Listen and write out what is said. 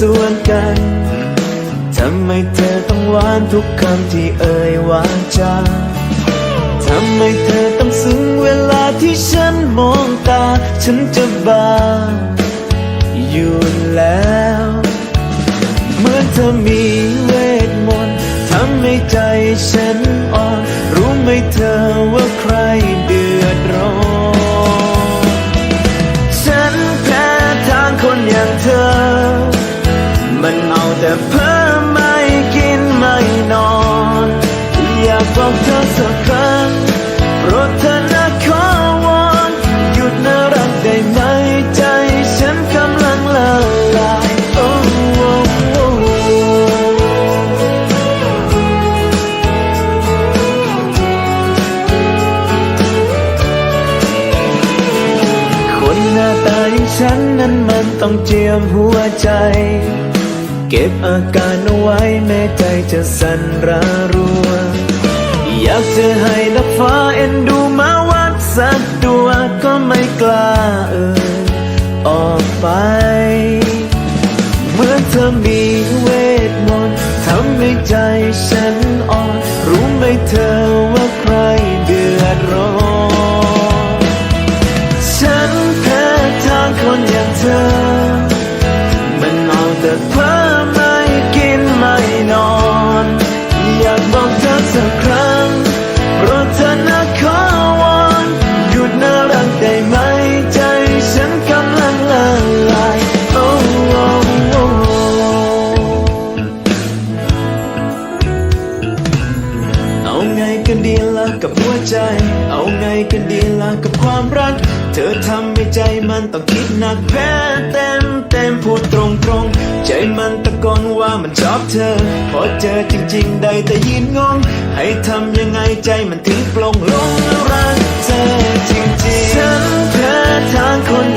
สวนกันทำไมเธอต้องหวานทุกคำที่เอ่ยวาจาทำไมเธอต้องซึ้งเวลาที่ฉันมองตา ฉันจะบ้าอยู่แล้ว เหมือนเธอมีเวทมนต์ทำให้ใจฉันอ่อน รู้ไหมเธอว่าใครเดือดร้อน ฉันแพ้ทางคนอย่างเธอ แต่เพ้อไม่กินไม่นอน อยากบอกเธอสักครั้งโปรดเธอนะขอวอนหยุดน่ารักได้ไหมใจฉันกำลังละลายโอ้โอ้โอ้คนหน้าตาอย่างฉันนั้นมันต้องเจียมหัวใจ เก็บอาการเอาไว้แม้ใจจะสั่นระรัว อยากจะให้นักฟ้าเอ็นดูมาวัดสักตัวก็ไม่กล้าเอ่ยออกไป เหมือนเธอมีเวทมนต์ทำให้ใจฉัน หัวใจ เอาไงกันดีล่ะกับความรัก เธอทำให้ใจมันต้องคิดหนักแพ้เต็มเต็มพูดตรงตรงๆใจมันตะโกนว่ามันชอบเธอ พอเจอจริงๆได้แต่ยินงง ให้ทำยังไงใจมันถึงปลงลงรักเธอจริงๆฉันแพ้ทางคน